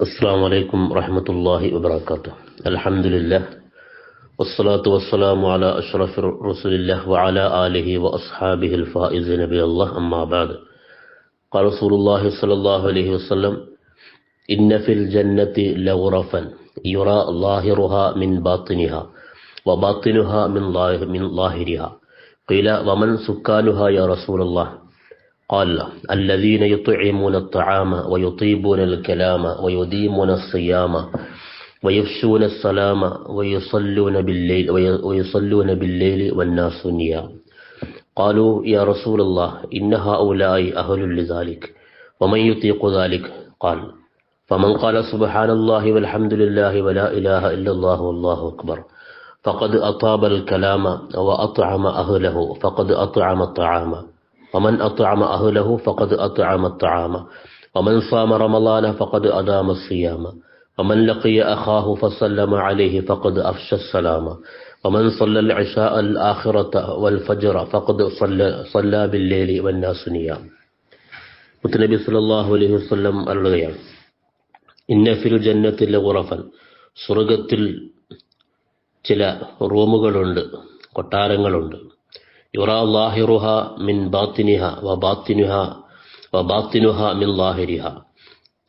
السلام عليكم ورحمة الله وبركاته. الحمد لله والصلاة والسلام على أشرف رسول الله وعلى آله وأصحابه الفائزين بالله أما بعد قال رسول الله صلى الله عليه وسلم إن في الجنة لغرفا يرى ظاهرها من باطنها وباطنها من ظاهر- من ظاهرها. قيل ومن سكانها يا رسول الله؟ قال الذين يطعمون الطعام ويطيبون الكلام ويديمون الصيام ويفشون السلام ويصلون بالليل وي- ويصلون بالليل والناس نيام. قالوا يا رسول الله إن هؤلاء أهل لذلك ومن يطيق ذلك؟ قال فمن قال سبحان الله والحمد لله ولا إله إلا الله والله أكبر فقد أطاب الكلام وأطعم أهله فقد أطعم الطعام. ومن أطعم أهله فقد أطعم الطعام ومن صام رمضان فقد أدام الصيام ومن لقي أخاه فسلم عليه فقد أفشى السلام ومن صلى العشاء الآخرة والفجر فقد صلى, صلى بالليل والناس نيام മുത്തനബി സല്ലല്ലാഹു അലൈഹി വസല്ലം അരുളുകയാണ് ഇന്ന ഫിൽ ജന്നത്തിൽ ഉറഫൻ സ്വർഗത്തിൽ ചില റൂമുകളുണ്ട് കൊട്ടാരങ്ങളുണ്ട് യുറാ ലാഹിറുഹ മിൻ ബാത്തിനിഹ വ ബാത്തിനുഹ വ ബാത്തിനുഹ മിൻ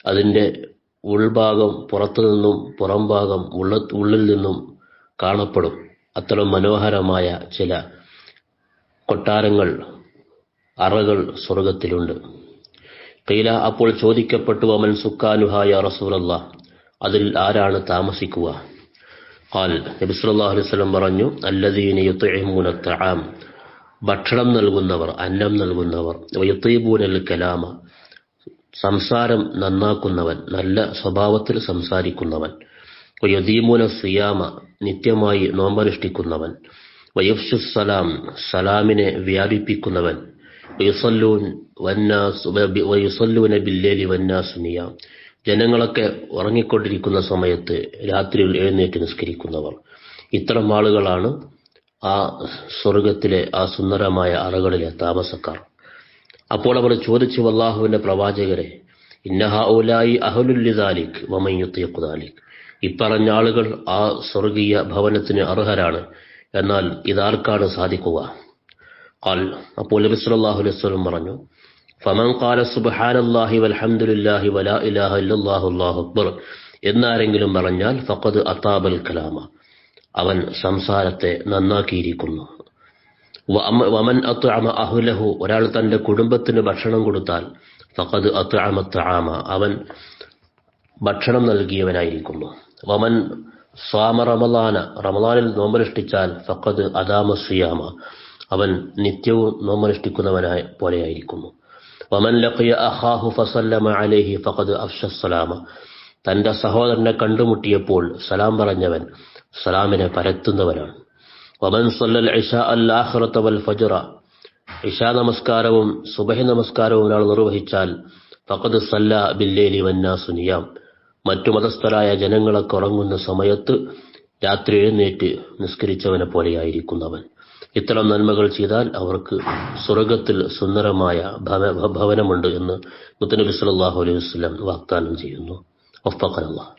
അതിന്റെ ഉൾഭാഗം പുറത്തു നിന്നും പുറംഭാഗം ഉള്ള ഉള്ളിൽ നിന്നും കാണപ്പെടും. അത്ര മനോഹരമായ ചില കൊട്ടാരങ്ങൾ അറകൾ സ്വർഗത്തിലുണ്ട് കൈല അപ്പോൾ ചോദിക്കപ്പെട്ടു അമൻ സുക്കാനുഹായ റസൂലല്ല അതിൽ ആരാണ് താമസിക്കുക? ഖാൽ നബിസ്വല്ലാ വസല്ലം പറഞ്ഞു അല്ലദീന യുത്ഇമൂന തആം ഭക്ഷണം നൽകുന്നവർ അന്നം നൽകുന്നവർ വൈത്തീപൂനൽ കലാമ സംസാരം നന്നാക്കുന്നവൻ നല്ല സ്വഭാവത്തിൽ സംസാരിക്കുന്നവൻ വയുദീമൂന സിയാമ നിത്യമായി നോമ്പനുഷ്ഠിക്കുന്നവൻ വയഫ്ഷു സലാം സലാമിനെ വ്യാപിപ്പിക്കുന്നവൻ വയുസല്ലൂൻ വന്നാസ് വയുസല്ലൂന ബില്ലേലി വന്നാസ് നിയാം. ജനങ്ങളൊക്കെ ഉറങ്ങിക്കൊണ്ടിരിക്കുന്ന സമയത്ത് രാത്രിയിൽ എഴുന്നേറ്റ് നിസ്കരിക്കുന്നവർ. ഇത്തരം ആളുകളാണ് ആ സ്വർഗത്തിലെ ആ സുന്ദരമായ അറകളിലെ താമസക്കാർ. അപ്പോൾ അവർ ചോദിച്ചു അള്ളാഹുവിന്റെ പ്രവാചകരെ ഇന്നഹ ഔലായി അഹലുല്ലിദാലിക് വമയുത്തിയക്കുദാലിക് ഇപ്പറഞ്ഞ ആളുകൾ ആ സ്വർഗീയ ഭവനത്തിന് അർഹരാണ്. എന്നാൽ ഇതാർക്കാണ് സാധിക്കുക? ഖാൽ അപ്പോൾ നബി അലൈഹി വസല്ലം പറഞ്ഞു ഫമൻ ഖാല സുബ്ഹാനല്ലാഹി വൽഹംദുലില്ലാഹി വലാ ഇലാഹ ഇല്ലല്ലാഹു അല്ലാഹു അക്ബർ. എന്നാരെങ്കിലും പറഞ്ഞാൽ ഫഖദ് അതാബൽ കലാമ. അവൻ സംസാരത്തെ നന്നാക്കിയിരിക്കുന്നു. വമൻ അത്അമ അഹുലഹു ഒരാൾ തന്റെ കുടുംബത്തിന് ഭക്ഷണം കൊടുത്താൽ ഫഖദ് അത്അമ ആമ അവൻ ഭക്ഷണം നൽകിയവനായിരിക്കുന്നു. വമൻ സ്വാമ റമലാന റമലാനിൽ നോമ്പനുഷ്ഠിച്ചാൽ ഫഖദ് അദാമ സിയാമ അവൻ നിത്യവും നോമ്പനുഷ്ഠിക്കുന്നവനായ പോലെയായിരിക്കുന്നു. വമൻ ലഖിയ അഹാഹു ഫസല്ലമ അലേഹി ഫഖദ് അഫ്ഷസ്സലാമ തന്റെ സഹോദരനെ കണ്ടുമുട്ടിയപ്പോൾ സലാം പറഞ്ഞവൻ സലാമിനെ പരത്തുന്നവനാണ്. വമൻ സല്ലൽ ഇശാ അൽ വൽ നമസ്കാരവും സുബഹി നമസ്കാരവും ഒരാൾ നിർവഹിച്ചാൽ ഫഖദ് സല്ല ബില്ലേലി വന്നാ സുനിയാം മറ്റു മതസ്ഥരായ ജനങ്ങളൊക്കെ ഉറങ്ങുന്ന സമയത്ത് രാത്രി എഴുന്നേറ്റ് നിസ്കരിച്ചവനെ പോലെയായിരിക്കുന്നവൻ. ഇത്തരം നന്മകൾ ചെയ്താൽ അവർക്ക് സ്വർഗത്തിൽ സുന്ദരമായ ഭവ- ഭവനമുണ്ട് എന്ന് മുത്തനബി സല്ലാഹു അലൈഹി വസല്ലം വാഗ്ദാനം ചെയ്യുന്നു. വഫഖനല്ലാഹ്.